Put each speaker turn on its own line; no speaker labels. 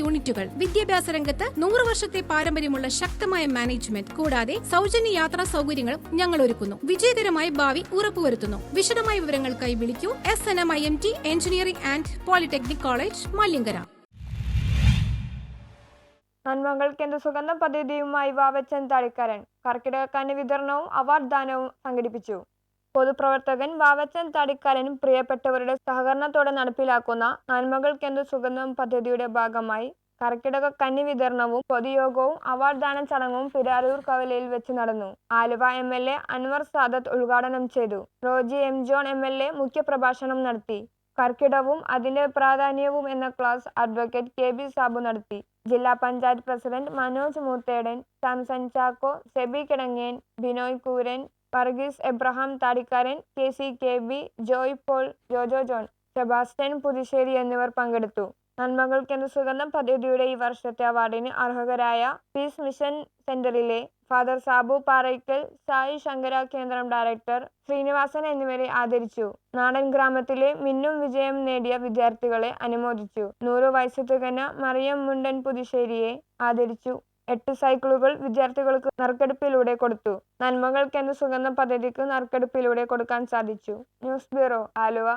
യൂണിറ്റുകൾ. വിദ്യാഭ്യാസ രംഗത്ത് നൂറ് വർഷത്തെ പാരമ്പര്യമുള്ള ശക്തമായ മാനേജ്മെന്റ്. കൂടാതെ സൗജന്യ യാത്രാ സൗകര്യങ്ങളും ഞങ്ങൾ ഒരുക്കുന്നു വിജയകരമായ ഭാവി ഉറപ്പുവരുത്തുന്നു. വിശദമായ വിവരങ്ങൾക്കായി വിളിക്കൂ. S N M I M T engineering and polytechnic college Malyankara.
കേന്ദ്ര സുഗന്ധം പദ്ധതിയുമായി വാവച്ചൻ താഴിക്കാരൻ കർക്കിടക കന്നി വിതരണവും അവാർഡ് ദാനവും സംഘടിപ്പിച്ചു. പൊതുപ്രവർത്തകൻ വാവച്ചൻ താടിക്കാരൻ പ്രിയപ്പെട്ടവരുടെ സഹകരണത്തോടെ നടപ്പിലാക്കുന്ന നന്മകൾക്കെന്ത് സുഗന്ധം പദ്ധതിയുടെ ഭാഗമായി കർക്കിടക കന്നി വിതരണവും പൊതുയോഗവും അവാർഡ് ദാന ചടങ്ങും പിരാരൂർ കവലയിൽ വെച്ച് നടന്നു. Aluva M L A Anwar Sadath ഉദ്ഘാടനം ചെയ്തു. Roji M John M L A മുഖ്യപ്രഭാഷണം നടത്തി. കർക്കിടവും അതിന്റെ പ്രാധാന്യവും എന്ന class advocate K B Sabu നടത്തി. ജില്ലാ panchayat president Manoj Moothedan Samson Chacko Sebi Kidangen Binoy Kooran Varghese Abraham Thadikkaran K C K B Joy Paul Jojo John Sebastian Puthussery എന്നിവർ പങ്കെടുത്തു. നന്മകൾക്കെന്ന സുഗന്ധം പദ്ധതിയുടെ ഈ വർഷത്തെ അവാർഡിന് അർഹകരായ പീസ് മിഷൻ സെന്ററിലെ ഫാദർ സാബു പാറയ്ക്കൽ സായി ശങ്കര കേന്ദ്രം ഡയറക്ടർ ശ്രീനിവാസൻ എന്നിവരെ ആദരിച്ചു. നാടൻ ഗ്രാമത്തിലെ മിന്നും വിജയം നേടിയ വിദ്യാർത്ഥികളെ അനുമോദിച്ചു. നൂറ് വയസ്സ് തികഞ്ഞ മറിയം മുണ്ടൻ പുതുശ്ശേരിയെ ആദരിച്ചു. എട്ട് സൈക്കിളുകൾ വിദ്യാർത്ഥികൾക്ക് നറുക്കെടുപ്പിലൂടെ കൊടുത്തു. നന്മകൾക്കെന്ന സുഗന്ധ പദ്ധതിക്ക് നറുക്കെടുപ്പിലൂടെ കൊടുക്കാൻ സാധിച്ചു. News bureau Aluva.